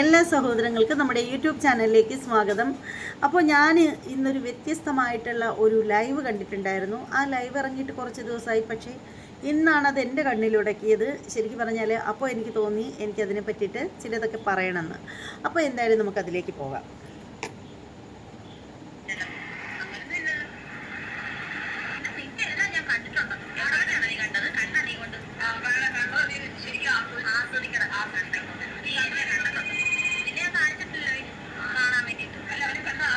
എല്ലാ സഹോദരങ്ങൾക്കും നമ്മുടെ യൂട്യൂബ് ചാനലിലേക്ക് സ്വാഗതം. അപ്പോൾ ഞാൻ ഇന്നൊരു വ്യത്യസ്തമായിട്ടുള്ള ഒരു ലൈവ് കണ്ടിട്ടുണ്ടായിരുന്നു. ആ ലൈവ് ഇറങ്ങിയിട്ട് കുറച്ച് ദിവസമായി. പക്ഷേ ഇന്നാണ് അത് എന്റെ കണ്ണിലുടക്കിയത്. ശരിക്കും പറഞ്ഞാൽ അപ്പോൾ എനിക്ക് തോന്നി എനിക്കതിനെ പറ്റിയിട്ട് ചിലതൊക്കെ പറയണമെന്ന്. അപ്പോൾ എന്തായാലും നമുക്കതിലേക്ക് പോകാം നിന്നെല്ലാം ഞാൻ കണ്ടിട്ടുണ്ട്. എവിടെയാണ് നീ കണ്ടത്? കണ്ണാ നീ കൊണ്ട്? ആ, കാണാൻ കണ്ടോ? നീ ശരിക്കും ആസ്വ- ആസ്വദിക്കണം. ആ കണ്ടിട്ടുണ്ട്. നീ എവിടെ കണ്ടിട്ടുണ്ട്? നിന്നെ ഞാൻ കാണിച്ചിട്ടില്ലല്ലോ ഇനി കാണാൻ വേണ്ടിയിട്ട്. ആ,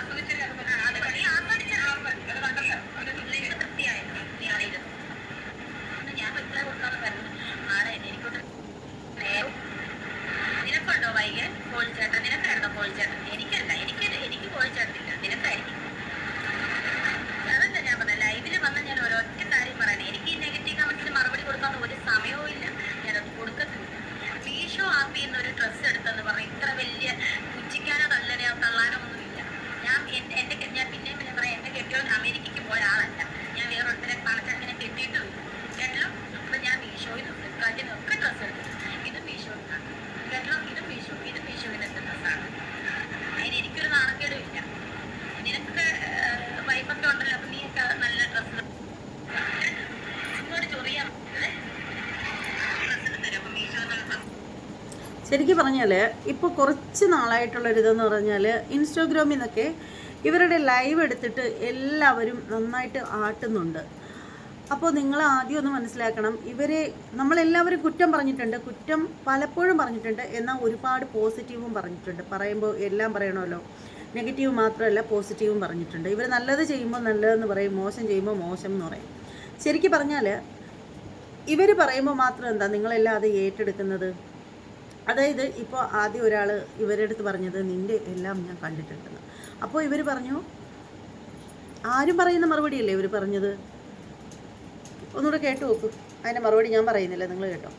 അത് നീ ആസ്വദിച്ചല്ലോ. നിനക്ക് തൃപ്തിയായോ? നീ അറിയുന്നത്. ഒന്ന് ഞാൻ reply കൊടുക്കാതെ വരുന്നു. ആടെ എനിക്കൊണ്ട് നേരം. നിനക്കുണ്ടോ വൈകി കോഴിച്ചേട്ടൻ നിനക്കായിരുന്നോ കോഴിച്ചേട്ടൻ എനിക്കല്ല എനിക്ക് എനിക്ക് കോഴിച്ചേട്ടനില്ല നിനക്കായിരിക്കും അതല്ല ഞാൻ പറഞ്ഞ ലൈവിൽ വന്ന ഞാൻ ഒരൊറ്റ കാര്യം പറയണേ എനിക്ക് ഈ നെഗറ്റീവ് കമന്റ്സിന് മറുപടി കൊടുക്കാൻ ഒരു സമയവും ഇല്ല ഞാനത് കൊടുക്കത്തില്ല മീഷോ ആപ്പിൽ നിന്ന് ഒരു ഡ്രസ്സ് എടുത്തെന്ന് പറഞ്ഞ് ഇത്ര വലിയ പുച്ഛിക്കാനോ തള്ളനോ തള്ളാനോ ഒന്നുമില്ല ഞാൻ എൻ- എന്റെ കെ- ഞാൻ പിന്നെ പിന്നെ പറയാം എന്റെ കെട്ടിയവൻ അമേരിക്കയ്ക്ക് പോയ ആളല്ല ഞാൻ വേറൊരുത്തരെ പണച്ചങ്ങനെ കെട്ടിയിട്ടുമില്ല കേട്ടോ അപ്പൊ ഞാൻ മീഷോയിൽ നിന്ന് ഫ്ലിപ്കാർട്ടിൽ നിന്ന് ഒക്കെ ഡ്രസ്സ് എടുത്തു ഇത് മീഷോ കേട്ടോ ഇത് മീഷോ ഇത് മീഷോയിലത്തെ ഡ്രസ്സാണ് അതിന് എനിക്കൊരു നാണക്കേടും ഇല്ല നിനക്ക് വൈഫൊക്കെ ഉണ്ടല്ലോ അപ്പൊ നീയൊക്കെ നല്ല ഡ്രസ്സ് ഇങ്ങോട്ട് ചൊറിയാൻ ഡ്രസ്സ് എടുത്തരും അപ്പൊ മീഷോ ശരിക്കും പറഞ്ഞാൽ ഇപ്പോൾ കുറച്ച് നാളായിട്ടുള്ളൊരിതെന്ന് പറഞ്ഞാൽ ഇൻസ്റ്റാഗ്രാമിൽ നിന്നൊക്കെ ഇവരുടെ ലൈവ് എടുത്തിട്ട് എല്ലാവരും നന്നായിട്ട് ആട്ടുന്നുണ്ട്. അപ്പോൾ നിങ്ങൾ ആദ്യം ഒന്ന് മനസ്സിലാക്കണം ഇവരെ നമ്മളെല്ലാവരും കുറ്റം പറഞ്ഞിട്ടുണ്ട് കുറ്റം പലപ്പോഴും പറഞ്ഞിട്ടുണ്ട് എന്നാൽ ഒരുപാട് പോസിറ്റീവും പറഞ്ഞിട്ടുണ്ട്. പറയുമ്പോൾ എല്ലാം പറയണമല്ലോ. നെഗറ്റീവ് മാത്രമല്ല പോസിറ്റീവും പറഞ്ഞിട്ടുണ്ട്. ഇവർ നല്ലത് ചെയ്യുമ്പോൾ നല്ലതെന്ന് പറയും മോശം ചെയ്യുമ്പോൾ മോശം എന്ന് പറയും. ശരിക്കും പറഞ്ഞാൽ ഇവർ പറയുമ്പോൾ മാത്രം എന്താ നിങ്ങളെല്ലാം അത് ഏറ്റെടുക്കുന്നത്? അതായത് ഇപ്പോൾ ആദ്യം ഒരാൾ ഇവരുടെ അടുത്ത് പറഞ്ഞത് നിന്റെ എല്ലാം ഞാൻ കണ്ടിട്ടുണ്ടെന്ന്. അപ്പോൾ ഇവർ പറഞ്ഞു ആരും പറയുന്ന മറുപടിയല്ലേ ഇവർ പറഞ്ഞത്? ഒന്നുകൂടെ കേട്ടു നോക്കൂ. അതിന്റെ മറുപടി ഞാൻ പറയുന്നില്ല നിങ്ങൾ കേട്ടോ.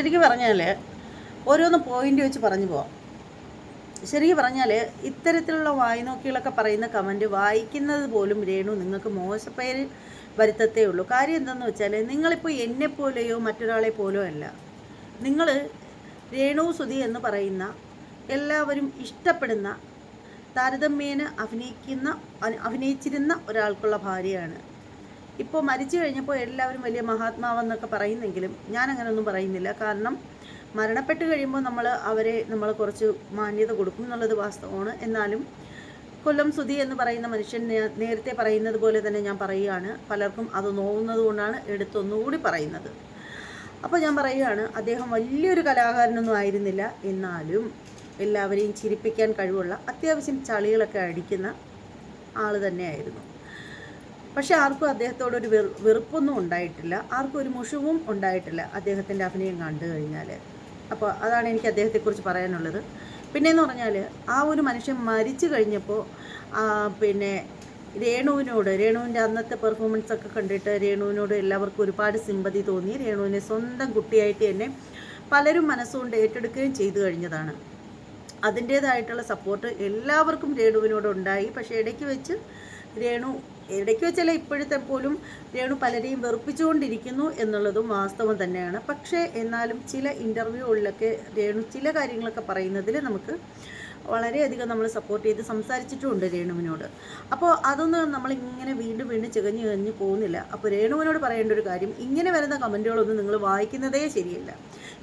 ശരിക്കും പറഞ്ഞാൽ ഓരോന്ന് പോയിന്റ് വെച്ച് പറഞ്ഞു പോവാം. ശരിക്കും പറഞ്ഞാൽ ഇത്തരത്തിലുള്ള വായ്നോക്കികളൊക്കെ പറയുന്ന കമന്റ് വായിക്കുന്നത് പോലും രേണു നിങ്ങൾക്ക് മോശപ്പേര് വരുത്തത്തേ ഉള്ളൂ. കാര്യം എന്താണെന്ന് വെച്ചാൽ നിങ്ങളിപ്പോൾ എന്നെപ്പോലെയോ മറ്റൊരാളെ പോലെയോ അല്ല. നിങ്ങൾ രേണു സുധി എന്ന് പറയുന്ന എല്ലാവരും ഇഷ്ടപ്പെടുന്ന താരതമ്യേന അഭിനയിക്കുന്ന അഭിനയിച്ചിരുന്ന ഒരാൾക്കുള്ള ഭാര്യയാണ്. ഇപ്പോൾ മരിച്ചു കഴിഞ്ഞപ്പോൾ എല്ലാവരും വലിയ മഹാത്മാവെന്നൊക്കെ പറയുന്നെങ്കിലും ഞാൻ അങ്ങനെയൊന്നും പറയുന്നില്ല. കാരണം മരണപ്പെട്ട് കഴിയുമ്പോൾ നമ്മൾ അവരെ നമ്മൾ കുറച്ച് മാന്യത കൊടുക്കും എന്നുള്ളത് വാസ്തവമാണ്. എന്നാലും കൊല്ലം സുധി എന്ന് പറയുന്ന മനുഷ്യൻ നേരത്തെ പറയുന്നത് പോലെ തന്നെ ഞാൻ പറയുകയാണ്. പലർക്കും അത് നോവുന്നത് കൊണ്ടാണ് എടുത്തൊന്നുകൂടി പറയുന്നത്. അപ്പോൾ ഞാൻ പറയുകയാണ് അദ്ദേഹം വലിയൊരു കലാകാരനൊന്നും ആയിരുന്നില്ല. എന്നാലും എല്ലാവരെയും ചിരിപ്പിക്കാൻ കഴിവുള്ള അത്യാവശ്യം ചളികളൊക്കെ അടിക്കുന്ന ആൾ തന്നെയായിരുന്നു. പക്ഷെ ആർക്കും അദ്ദേഹത്തോടൊരു വെറു വെറുപ്പൊന്നും ഉണ്ടായിട്ടില്ല. ആർക്കും ഒരു മുഷിവും ഉണ്ടായിട്ടില്ല അദ്ദേഹത്തിന്റെ അഭിനയം കണ്ടു കഴിഞ്ഞാൽ അപ്പോൾ അതാണ് എനിക്ക് അദ്ദേഹത്തെക്കുറിച്ച് പറയാനുള്ളത്. പിന്നെയെന്ന് പറഞ്ഞാൽ ആ ഒരു മനുഷ്യൻ മരിച്ചു കഴിഞ്ഞപ്പോൾ പിന്നെ രേണുവിനോട് രേണുവിന്റെ അന്നത്തെ പെർഫോമൻസ് ഒക്കെ കണ്ടിട്ട് രേണുവിനോട് എല്ലാവർക്കും ഒരുപാട് സിമ്പതി തോന്നി. രേണുവിനെ സ്വന്തം കുട്ടിയായിട്ട് തന്നെ പലരും മനസ്സുകൊണ്ട് ഏറ്റെടുക്കുകയും ചെയ്തു കഴിഞ്ഞതാണ്. അതിന്റേതായിട്ടുള്ള സപ്പോർട്ട് എല്ലാവർക്കും രേണുവിനോട് ഉണ്ടായി. പക്ഷേ ഇടയ്ക്ക് വെച്ച് രേണു ഇടയ്ക്ക് വെച്ചല്ല ഇപ്പോഴത്തെ പോലും രേണു പലരെയും വെറുപ്പിച്ചുകൊണ്ടിരിക്കുന്നു എന്നുള്ളതും വാസ്തവം തന്നെയാണ്. പക്ഷേ എന്നാലും ചില ഇന്റർവ്യൂകളിലൊക്കെ രേണു ചില കാര്യങ്ങളൊക്കെ പറയുന്നതിൽ നമുക്ക് വളരെയധികം നമ്മൾ സപ്പോർട്ട് ചെയ്ത് സംസാരിച്ചിട്ടുമുണ്ട് രേണുവിനോട്. അപ്പോൾ അതൊന്നും നമ്മളിങ്ങനെ വീണ്ടും വീണ്ടും ചികഞ്ഞു കഴിഞ്ഞ് പോകുന്നില്ല. അപ്പോൾ രേണുവിനോട് പറയേണ്ട ഒരു കാര്യം ഇങ്ങനെ വരുന്ന കമന്റുകളൊന്നും നിങ്ങൾ വായിക്കുന്നതേ ശരിയല്ല.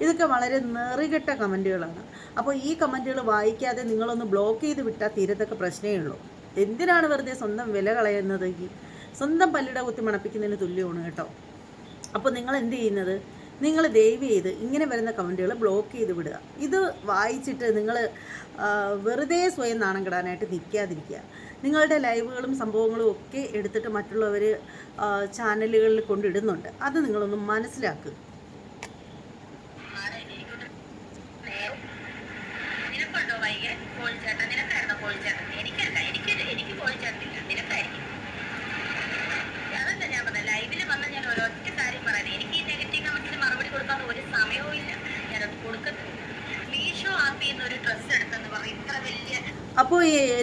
ഇതൊക്കെ വളരെ നെറികെട്ട കമന്റുകളാണ്. അപ്പോൾ ഈ കമന്റുകൾ വായിക്കാതെ നിങ്ങളൊന്ന് ബ്ലോക്ക് ചെയ്ത് വിട്ടാൽ തീരത്തൊക്കെ പ്രശ്നമേ ഉള്ളൂ. എന്തിനാണ് വെറുതെ സ്വന്തം വില കളയുന്നത്? സ്വന്തം പല്ലിട കുത്തി മണപ്പിക്കുന്നതിന് തുല്യമാണ് കേട്ടോ. അപ്പോൾ നിങ്ങൾ എന്ത് ചെയ്യുന്നത്? നിങ്ങൾ ദയവ് ചെയ്ത് ഇങ്ങനെ വരുന്ന കമന്റുകൾ ബ്ലോക്ക് ചെയ്ത് വിടുക. ഇത് വായിച്ചിട്ട് നിങ്ങൾ വെറുതെ സ്വയം നാണം കെടാനായിട്ട് നിൽക്കാതിരിക്കുക. നിങ്ങളുടെ ലൈവുകളും സംഭവങ്ങളും ഒക്കെ എടുത്തിട്ട് മറ്റുള്ളവർ ചാനലുകളിൽ കൊണ്ടിടുന്നുണ്ട്. അത് നിങ്ങളൊന്ന് മനസ്സിലാക്കുക.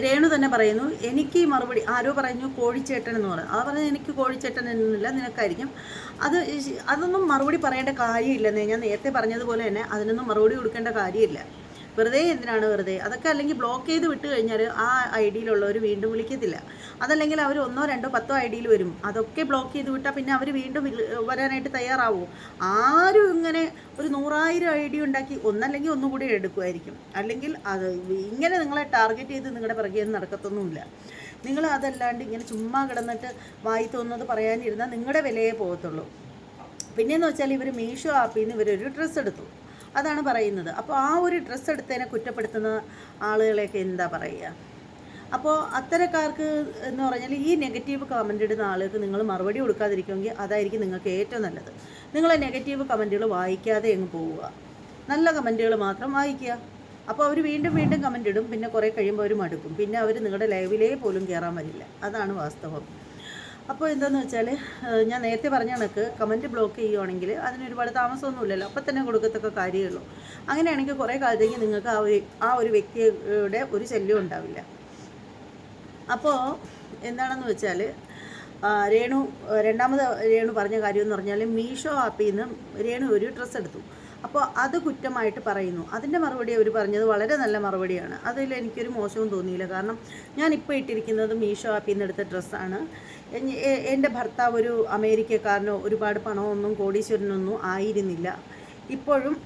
രേണു തന്നെ പറയുന്നു എനിക്ക് മറുപടി ആരോ പറഞ്ഞു കോഴിച്ചേട്ടൻ എന്ന് പറഞ്ഞു അത് പറഞ്ഞു എനിക്ക് കോഴിച്ചേട്ടൻ എന്നില്ല നിനക്കായിരിക്കും. അത് അതൊന്നും മറുപടി പറയേണ്ട കാര്യമില്ലെന്നേ ഞാൻ നേരത്തെ പറഞ്ഞതുപോലെ തന്നെ അതിനൊന്നും മറുപടി കൊടുക്കേണ്ട കാര്യമില്ല. വെറുതെ എന്തിനാണ് വെറുതെ? അതൊക്കെ അല്ലെങ്കിൽ ബ്ലോക്ക് ചെയ്ത് വിട്ട് കഴിഞ്ഞാൽ ആ ഐ ഡിയിലുള്ളവർ വീണ്ടും വിളിക്കത്തില്ല. അതല്ലെങ്കിൽ അവർ ഒന്നോ രണ്ടോ പത്തോ ഐ ഡിയിൽ വരും. അതൊക്കെ ബ്ലോക്ക് ചെയ്ത് വിട്ടാൽ പിന്നെ അവർ വീണ്ടും വരാനായിട്ട് തയ്യാറാവും. ആരും ഇങ്ങനെ ഒരു നൂറായിരം ഐ ഡി ഉണ്ടാക്കി ഒന്നല്ലെങ്കിൽ ഒന്നും കൂടി എടുക്കുമായിരിക്കും. അല്ലെങ്കിൽ അത് ഇങ്ങനെ നിങ്ങളെ ടാർഗറ്റ് ചെയ്ത് നിങ്ങളുടെ പിറകെ നടക്കത്തൊന്നുമില്ല. നിങ്ങൾ അതല്ലാണ്ട് ഇങ്ങനെ ചുമ്മാ കിടന്നിട്ട് വായി തോന്നുന്നത് പറയാനിരുന്നാൽ നിങ്ങളുടെ വിലയെ പോകത്തുള്ളൂ. പിന്നെയെന്ന് വെച്ചാൽ ഇവർ മീഷോ ആപ്പിൽ നിന്ന് ഇവരൊരു ഡ്രസ്സ് എടുത്തു. അതാണ് പറയുന്നത്. അപ്പോൾ ആ ഒരു ഡ്രസ്സ് എടുത്തതിനെ കുറ്റപ്പെടുത്തുന്ന ആളുകളെയൊക്കെ എന്താ പറയുക? അപ്പോൾ അത്തരക്കാർക്ക് എന്ന് പറഞ്ഞാൽ ഈ നെഗറ്റീവ് കമന്റ് ഇടുന്ന ആളുകൾക്ക് നിങ്ങൾ മറുപടി കൊടുക്കാതിരിക്കുമെങ്കിൽ അതായിരിക്കും നിങ്ങൾക്ക് ഏറ്റവും നല്ലത്. നിങ്ങൾ നെഗറ്റീവ് കമന്റുകൾ വായിക്കാതെ അങ്ങ് പോവുക. നല്ല കമന്റുകൾ മാത്രം വായിക്കുക. അപ്പോൾ അവർ വീണ്ടും വീണ്ടും കമന്റ് ഇടും. പിന്നെ കുറേ കഴിയുമ്പോൾ അവർ മടുക്കും. പിന്നെ അവർ നിങ്ങളുടെ ലൈവിലേ പോലും കയറാൻ വരില്ല. അതാണ് വാസ്തവം. അപ്പോൾ എന്താണെന്ന് വെച്ചാൽ ഞാൻ നേരത്തെ പറഞ്ഞ കണക്ക് കമന്റ് ബ്ലോക്ക് ചെയ്യുവാണെങ്കിൽ അതിന് ഒരുപാട് താമസമൊന്നുമില്ലല്ലോ. അപ്പം തന്നെ കൊടുക്കത്തക്ക കാര്യമുള്ളൂ. അങ്ങനെയാണെങ്കിൽ കുറേ കാലത്തേക്ക് നിങ്ങൾക്ക് ആ ഒരു ആ ഒരു വ്യക്തിയുടെ ഒരു ശല്യം ഉണ്ടാവില്ല. അപ്പോൾ എന്താണെന്ന് വെച്ചാൽ രേണു രണ്ടാമത് രേണു പറഞ്ഞ കാര്യം എന്ന് പറഞ്ഞാൽ മീഷോ ആപ്പിൽ നിന്ന് രേണു ഒരു ഡ്രസ്സ് എടുത്തു. അപ്പോൾ അത് കുറ്റമായിട്ട് പറയുന്നു. അതിന്റെ മറുപടി അവർ പറഞ്ഞത് വളരെ നല്ല മറുപടിയാണ്. അതിൽ എനിക്കൊരു മോശവും തോന്നിയില്ല. കാരണം ഞാൻ ഇപ്പോൾ ഇട്ടിരിക്കുന്നത് മീഷോ ആപ്പിൽ നിന്ന് എടുത്ത ഡ്രസ്സാണ് എൻ- എന്റെ ഭർത്താവ് ഒരു അമേരിക്കക്കാരനോ ഒരുപാട് പണമൊന്നും കോടീശ്വരനൊന്നും ആയിരുന്നില്ല. ഇപ്പോഴും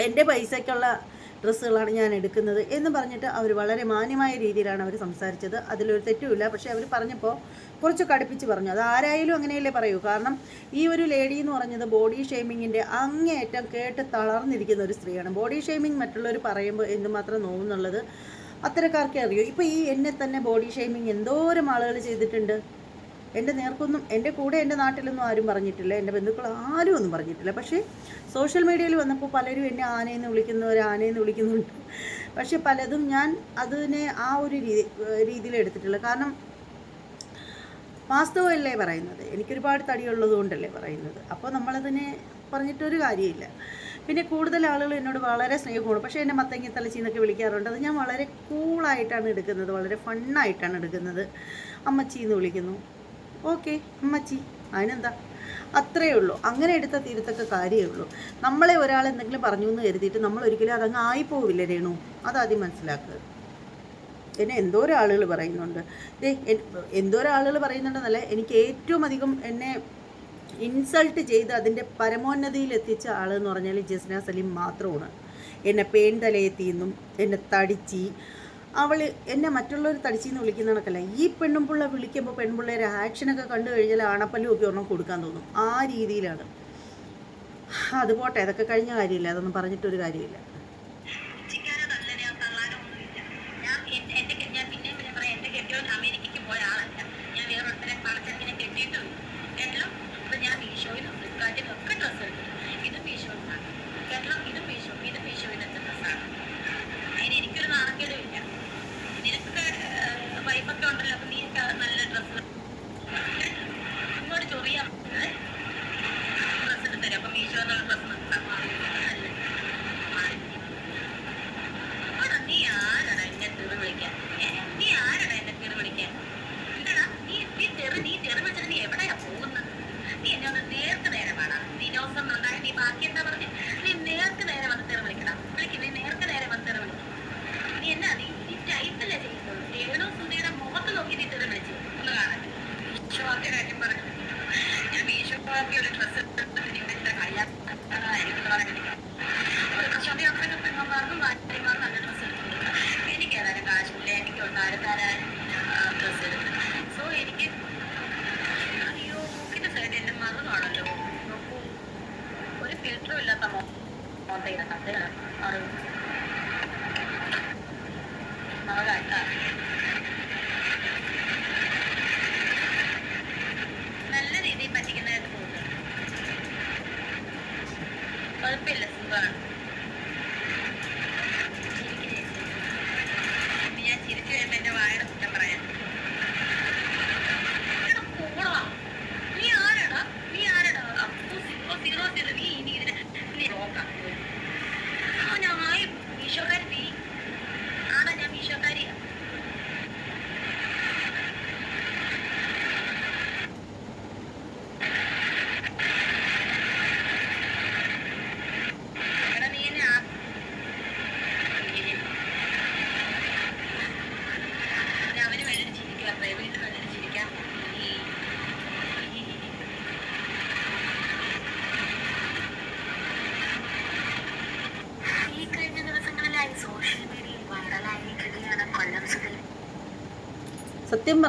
എന്റെ പൈസയ്ക്കുള്ള ഡ്രസ്സുകളാണ് ഞാൻ എടുക്കുന്നത് എന്ന് പറഞ്ഞിട്ട് അവർ വളരെ മാന്യമായ രീതിയിലാണ് അവർ സംസാരിച്ചത്. അതിലൊരു തെറ്റുമില്ല. പക്ഷേ അവർ പറഞ്ഞപ്പോൾ കുറച്ച് കടുപ്പിച്ച് പറഞ്ഞു. അത് ആരായാലും അങ്ങനെയല്ലേ പറയൂ. കാരണം ഈ ഒരു ലേഡി എന്ന് പറഞ്ഞത് ബോഡി ഷെയ്മിങ്ങിന്റെ അങ്ങേയറ്റം കേട്ട് തളർന്നിരിക്കുന്ന ഒരു സ്ത്രീയാണ്. ബോഡി ഷെയ്മിങ് മറ്റുള്ളവർ പറയുമ്പോൾ എന്തുമാത്രം നോവുന്നുള്ളത് അത്തരക്കാർക്കേ അറിയൂ. ഇപ്പോൾ ഈ എന്നെ തന്നെ ബോഡി ഷെയ്മിങ് എന്തോരം ആളുകൾ ചെയ്തിട്ടുണ്ട്. എന്റെ നേർക്കൊന്നും എന്റെ കൂടെ എന്റെ നാട്ടിലൊന്നും ആരും പറഞ്ഞിട്ടില്ല. എന്റെ ബന്ധുക്കൾ ആരും ഒന്നും പറഞ്ഞിട്ടില്ല. പക്ഷേ സോഷ്യൽ മീഡിയയിൽ വന്നപ്പോൾ പലരും എന്നെ ആനയെന്ന് വിളിക്കുന്നവർ ആനയെന്ന് വിളിക്കുന്നുണ്ട്. പക്ഷേ പലതും ഞാൻ അതിനെ ആ ഒരു രീതി രീതിയിൽ എടുത്തിട്ടില്ല കാരണം വാസ്തവമല്ലേ പറയുന്നത്? എനിക്കൊരുപാട് തടിയുള്ളത് കൊണ്ടല്ലേ പറയുന്നത്. അപ്പോൾ നമ്മളതിനെ പറഞ്ഞിട്ടൊരു കാര്യമില്ല. പിന്നെ കൂടുതൽ ആളുകൾ എന്നോട് വളരെ സ്നേഹമാണ് പക്ഷേ എന്നെ മത്തങ്ങി തലച്ചി എന്നൊക്കെ വിളിക്കാറുണ്ട്. അത് ഞാൻ വളരെ കൂളായിട്ടാണ് എടുക്കുന്നത്. വളരെ ഫണ്ണായിട്ടാണ് എടുക്കുന്നത്. അമ്മച്ചി എന്ന് വിളിക്കുന്നു. ഓക്കെ അമ്മച്ചി. അതിനെന്താ? അത്രയേ ഉള്ളൂ. അങ്ങനെ എടുത്ത തീരത്തൊക്കെ കാര്യമേ ഉള്ളൂ. നമ്മളെ ഒരാൾ എന്തെങ്കിലും പറഞ്ഞു എന്ന് കരുതിയിട്ട് നമ്മൾ ഒരിക്കലും അതങ്ങ് ആയിപ്പോവില്ല രേണു. അതാദ്യം മനസ്സിലാക്കുക. എന്നെ എന്തോരം ആളുകൾ പറയുന്നുണ്ട്. ദേ എന്തോ എന്തോരം ആളുകൾ പറയുന്നുണ്ടെന്നല്ല എനിക്ക് ഏറ്റവും അധികം എന്നെ ഇൻസൾട്ട് ചെയ്ത് അതിന്റെ പരമോന്നതിയിൽ എത്തിച്ച ആളെന്ന് പറഞ്ഞാൽ ജസ്ന സലീം മാത്രമാണ്. എന്നെ പേൻ നിന്നും എന്നെ തടിച്ചി അവൾ എന്നെ മറ്റുള്ളവർ തടിച്ചെന്ന് വിളിക്കുന്ന കണക്കല്ല. ഈ പെണ്ണുമ്പിള്ള വിളിക്കുമ്പോൾ പെൺപിള്ളേരെ ആക്ഷനൊക്കെ കണ്ടു കഴിഞ്ഞാൽ ആണപ്പല്ലും ഒക്കെ ഒന്നും കൊടുക്കാൻ തോന്നും. ആ രീതിയിലാണ്. അത് പോട്ടെ അതൊക്കെ കഴിഞ്ഞ കാര്യമില്ല അതൊന്നും പറഞ്ഞിട്ടൊരു കാര്യമില്ല. അമേരിക്കയ്ക്ക് ഞാൻ വേറെ വേറൊരുത്തരെ പണച്ചെടുക്കിനെ കെട്ടിയിട്ടുമില്ല കേട്ടോ ഇപ്പൊ ഞാൻ മീഷോയിലും ഫ്ലിപ്കാർട്ടിലും ഒക്കെ ഡ്രസ്സ് എടുത്തു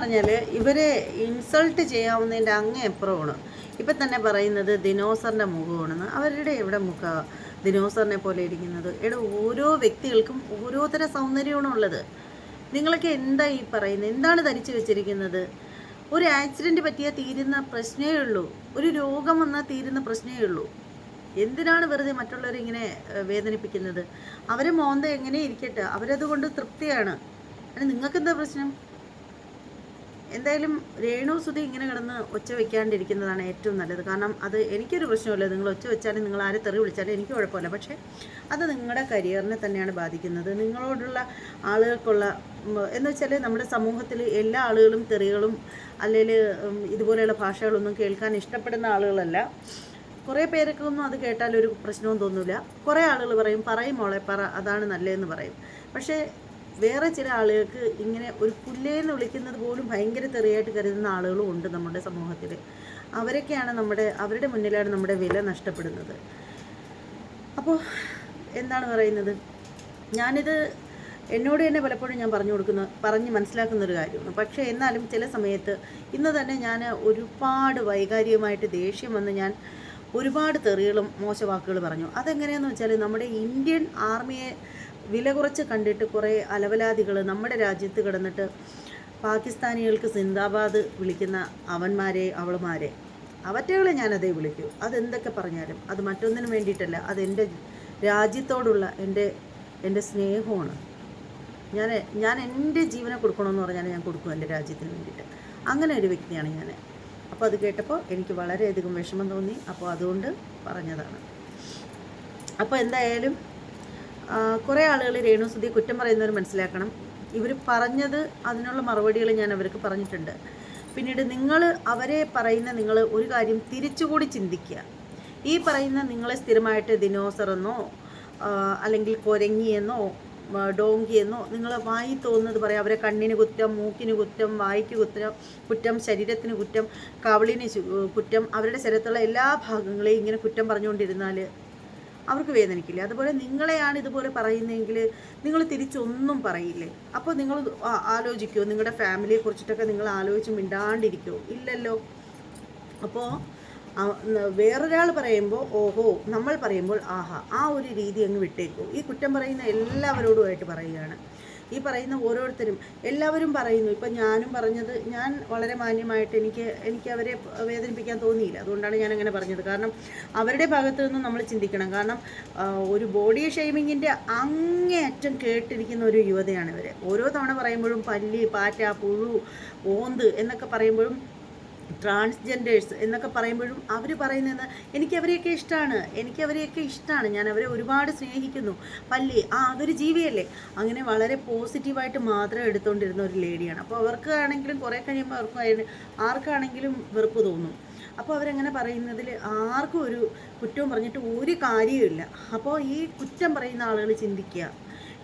പറഞ്ഞാൽ ഇവരെ ഇൻസൾട്ട് ചെയ്യാവുന്നതിന്റെ അങ്ങേ എപ്പുറമാണ് ഇപ്പം തന്നെ പറയുന്നത് ദിനോസറിന്റെ മുഖമാണെന്ന്. അവരുടെ എവിടെ മുഖമാണ് ദിനോസറിനെ പോലെ ഇരിക്കുന്നത്. ഇവിടെ ഓരോ വ്യക്തികൾക്കും ഓരോതര സൗന്ദര്യമാണ് ഉള്ളത്. നിങ്ങളൊക്കെ എന്താ ഈ പറയുന്നത് എന്താണ് ധരിച്ചു വെച്ചിരിക്കുന്നത്? ഒരു ആക്സിഡന്റ് പറ്റിയാൽ തീരുന്ന പ്രശ്നമേ ഉള്ളൂ. ഒരു രോഗം വന്നാൽ തീരുന്ന പ്രശ്നമേ ഉള്ളൂ. എന്തിനാണ് വെറുതെ മറ്റുള്ളവരെ ഇങ്ങനെ വേദനിപ്പിക്കുന്നത്? അവരെ മോന്ത എങ്ങനെ ഇരിക്കട്ടെ? അവരതുകൊണ്ട് തൃപ്തിയാണ്. അത് നിങ്ങൾക്കെന്താ പ്രശ്നം? എന്തായാലും രേണു സുധി ഇങ്ങനെ കിടന്ന് ഒച്ച വെക്കാണ്ടിരിക്കുന്നതാണ് ഏറ്റവും നല്ലത്. കാരണം അത് എനിക്കൊരു പ്രശ്നമില്ല നിങ്ങൾ ഒച്ച വെച്ചാലും നിങ്ങൾ ആരെ തെറി വിളിച്ചാലും എനിക്ക് കുഴപ്പമില്ല. പക്ഷേ അത് നിങ്ങളുടെ കരിയറിനെ തന്നെയാണ് ബാധിക്കുന്നത്. നിങ്ങളോടുള്ള ആളുകൾക്കുള്ള എന്ന് വെച്ചാൽ നമ്മുടെ സമൂഹത്തിൽ എല്ലാ ആളുകളും തെറികളും അല്ലെങ്കിൽ ഇതുപോലെയുള്ള ഭാഷകളൊന്നും കേൾക്കാൻ ഇഷ്ടപ്പെടുന്ന ആളുകളല്ല. കുറേ പേരൊക്കെ അത് കേട്ടാൽ ഒരു പ്രശ്നവും തോന്നില്ല കുറേ ആളുകൾ പറയും പറയും മോളെ പറ അതാണ് നല്ലതെന്ന് പറയും. പക്ഷേ വേറെ ചില ആളുകൾക്ക് ഇങ്ങനെ ഒരു പുല്ലേന്ന് വിളിക്കുന്നത് പോലും ഭയങ്കര തെറിയായിട്ട് കരുതുന്ന ആളുകളും ഉണ്ട് നമ്മുടെ സമൂഹത്തിൽ അവരൊക്കെയാണ് നമ്മുടെ അവരുടെ മുന്നിലാണ് നമ്മുടെ വില നഷ്ടപ്പെടുന്നത്. അപ്പോൾ എന്താണ് പറയുന്നത്? ഞാനിത് എന്നോട് തന്നെ പലപ്പോഴും ഞാൻ പറഞ്ഞു കൊടുക്കുന്ന പറഞ്ഞ് മനസ്സിലാക്കുന്ന ഒരു കാര്യമാണ്. പക്ഷേ എന്നാലും ചില സമയത്ത് ഇന്ന് തന്നെ ഞാൻ ഒരുപാട് വൈകാരികമായിട്ട് ദേഷ്യം വന്ന് ഞാൻ ഒരുപാട് തെറികളും മോശവാക്കുകൾ പറഞ്ഞു. അതെങ്ങനെയാണെന്ന് വെച്ചാൽ നമ്മുടെ ഇന്ത്യൻ ആർമിയെ വില കുറച്ച് കണ്ടിട്ട് കുറേ അലവലാദികൾ നമ്മുടെ രാജ്യത്ത് കിടന്നിട്ട് പാകിസ്ഥാനികൾക്ക് സിന്ദാബാദ് വിളിക്കുന്ന അവന്മാരെ അവളുമാരെ. അവറ്റകളെ ഞാനതേ വിളിക്കൂ. അതെന്തൊക്കെ പറഞ്ഞാലും അത് മറ്റൊന്നിനും വേണ്ടിയിട്ടല്ല. അതെന്റെ രാജ്യത്തോടുള്ള എന്റെ എന്റെ സ്നേഹമാണ്. ഞാൻ ഞാൻ എന്റെ ജീവനെ കൊടുക്കണമെന്ന് പറഞ്ഞാൽ ഞാൻ കൊടുക്കും എന്റെ രാജ്യത്തിന് വേണ്ടിയിട്ട്. അങ്ങനെ ഒരു വ്യക്തിയാണ് ഞാൻ. അപ്പോൾ അത് കേട്ടപ്പോൾ എനിക്ക് വളരെയധികം വിഷമം തോന്നി. അപ്പോൾ അതുകൊണ്ട് പറഞ്ഞതാണ്. അപ്പോൾ എന്തായാലും കുറേ ആളുകൾ രേണുസുതി കുറ്റം പറയുന്നവർ മനസ്സിലാക്കണം. ഇവർ പറഞ്ഞത് അതിനുള്ള മറുപടികൾ ഞാൻ അവർക്ക് പറഞ്ഞിട്ടുണ്ട്. പിന്നീട് നിങ്ങൾ അവരെ പറയുന്ന നിങ്ങൾ ഒരു കാര്യം തിരിച്ചുകൂടി ചിന്തിക്കുക. ഈ പറയുന്ന നിങ്ങളെ സ്ഥിരമായിട്ട് ദിനോസർ എന്നോ അല്ലെങ്കിൽ കൊരങ്ങിയെന്നോ ഡോങ്കിയെന്നോ നിങ്ങൾ വായി തോന്നുന്നത് പറയാം. അവരെ കണ്ണിന് കുറ്റം മൂക്കിന് കുറ്റം വായിക്ക് കുറ്റം കുറ്റം ശരീരത്തിന് കുറ്റം കവിളിന് കുറ്റം അവരുടെ ശരീരത്തുള്ള എല്ലാ ഭാഗങ്ങളെയും ഇങ്ങനെ കുറ്റം പറഞ്ഞുകൊണ്ടിരുന്നാൽ അവർക്ക് വേദനിക്കില്ല? അതുപോലെ നിങ്ങളെയാണ് ഇതുപോലെ പറയുന്നതെങ്കിൽ നിങ്ങൾ തിരിച്ചൊന്നും പറയില്ലേ? അപ്പോൾ നിങ്ങൾ ആലോചിക്കുമോ നിങ്ങളുടെ ഫാമിലിയെ കുറിച്ചിട്ടൊക്കെ നിങ്ങൾ ആലോചിച്ച് മിണ്ടാണ്ടിരിക്കുമോ ഇല്ലല്ലോ. അപ്പോൾ വേറൊരാൾ പറയുമ്പോൾ ഓഹോ നമ്മൾ പറയുമ്പോൾ ആഹാ ആ ഒരു രീതി അങ്ങ് വിട്ടേക്കൂ. ഈ കുറ്റം പറയുന്ന എല്ലാവരോടുമായിട്ട് പറയുകയാണ്. ഈ പറയുന്ന ഓരോരുത്തരും എല്ലാവരും പറയുന്നു. ഇപ്പം ഞാനും പറഞ്ഞത് ഞാൻ വളരെ മാന്യമായിട്ട് എനിക്ക് എനിക്ക് അവരെ വേദനിപ്പിക്കാൻ തോന്നിയില്ല. അതുകൊണ്ടാണ് ഞാൻ അങ്ങനെ പറഞ്ഞത്. കാരണം അവരുടെ ഭാഗത്തു നിന്നും നമ്മൾ ചിന്തിക്കണം. കാരണം ഒരു ബോഡി ഷെയ്മിങ്ങിന്റെ അങ്ങേയറ്റം കേട്ടിരിക്കുന്ന ഒരു യുവതയാണ് ഇവർ ഓരോ തവണ പറയുമ്പോഴും പല്ലി പാറ്റ പുഴു ഓന്ത് എന്നൊക്കെ പറയുമ്പോഴും ട്രാൻസ്ജെൻഡേഴ്സ് എന്നൊക്കെ പറയുമ്പോഴും അവർ പറയുന്നത് എനിക്ക് അവരെയൊക്കെ ഇഷ്ടമാണ് എനിക്ക് അവരെയൊക്കെ ഇഷ്ടമാണ് ഞാൻ അവരെ ഒരുപാട് സ്നേഹിക്കുന്നു. പല്ലി ആ അതൊരു ജീവിയല്ലേ? അങ്ങനെ വളരെ പോസിറ്റീവായിട്ട് മാത്രം എടുത്തുകൊണ്ടിരുന്ന ഒരു ലേഡിയാണ്. അപ്പോൾ അവർക്ക് ആണെങ്കിലും കുറേ കഴിയുമ്പോൾ അവർക്ക് ആർക്കാണെങ്കിലും വെറുപ്പ് തോന്നും. അപ്പോൾ അവരങ്ങനെ പറയുന്നതിൽ ആർക്കും ഒരു കുറ്റവും പറഞ്ഞിട്ട് ഒരു കാര്യവുമില്ല. അപ്പോൾ ഈ കുറ്റം പറയുന്ന ആളുകൾ ചിന്തിക്കുക.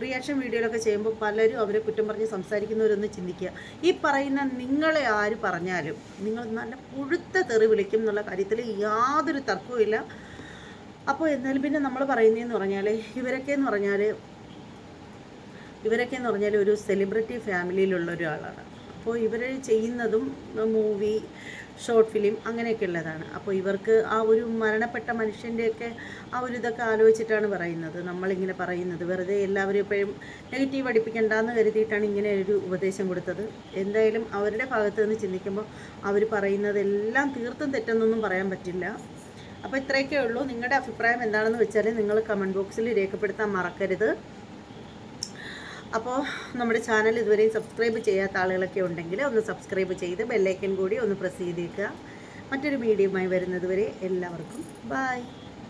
റിയാക്ഷൻ വീഡിയോയിലൊക്കെ ചെയ്യുമ്പോൾ പലരും അവരെ കുറ്റം പറഞ്ഞ് സംസാരിക്കുന്നവരൊന്ന് ചിന്തിക്കുക. ഈ പറയുന്ന നിങ്ങളെ ആര് പറഞ്ഞാലും നിങ്ങൾ നല്ല പുഴുത്ത തെറി വിളിക്കും എന്നുള്ള കാര്യത്തിൽ യാതൊരു തർക്കവുമില്ല അപ്പോൾ എന്നാലും പിന്നെ നമ്മൾ പറയുന്നതെന്ന് പറഞ്ഞാൽ ഇവരൊക്കെ എന്ന് പറഞ്ഞാൽ ഇവരൊക്കെ എന്ന് പറഞ്ഞാൽ ഒരു സെലിബ്രിറ്റി ഫാമിലിയിലുള്ള ഒരാളാണ്. അപ്പോൾ ഇവർ ചെയ്യുന്നതും മൂവി ഷോർട്ട് ഫിലിം അങ്ങനെയൊക്കെ ഉള്ളതാണ്. അപ്പോൾ ഇവർക്ക് ആ ഒരു മരണപ്പെട്ട മനുഷ്യന്റെയൊക്കെ ആ ഒരു ഇതൊക്കെ ആലോചിച്ചിട്ടാണ് പറയുന്നത്. നമ്മളിങ്ങനെ പറയുന്നത്. വെറുതെ എല്ലാവരും എപ്പോഴും നെഗറ്റീവ് അടിപ്പിക്കണ്ടെന്ന് കരുതിയിട്ടാണ് ഇങ്ങനെ ഒരു ഉപദേശം കൊടുത്തത്. എന്തായാലും അവരുടെ ഭാഗത്ത് നിന്ന് ചിന്തിക്കുമ്പോൾ അവർ പറയുന്നതെല്ലാം തീർത്തും തെറ്റെന്നൊന്നും പറയാൻ പറ്റില്ല. അപ്പോൾ ഇത്രയൊക്കെ ഉള്ളൂ. നിങ്ങളുടെ അഭിപ്രായം എന്താണെന്ന് വെച്ചാൽ നിങ്ങൾ കമന്റ് ബോക്സിൽ രേഖപ്പെടുത്താൻ മറക്കരുത്. അപ്പോൾ നമ്മുടെ ചാനൽ ഇതുവരെയും സബ്സ്ക്രൈബ് ചെയ്യാത്ത ആളുകളൊക്കെ ഉണ്ടെങ്കിൽ ഒന്ന് സബ്സ്ക്രൈബ് ചെയ്ത് ബെല്ലൈക്കൻ കൂടി ഒന്ന് പ്രസ് ചെയ്തേക്കുക. മറ്റൊരു വീഡിയോയുമായി വരുന്നതുവരെ എല്ലാവർക്കും ബായ്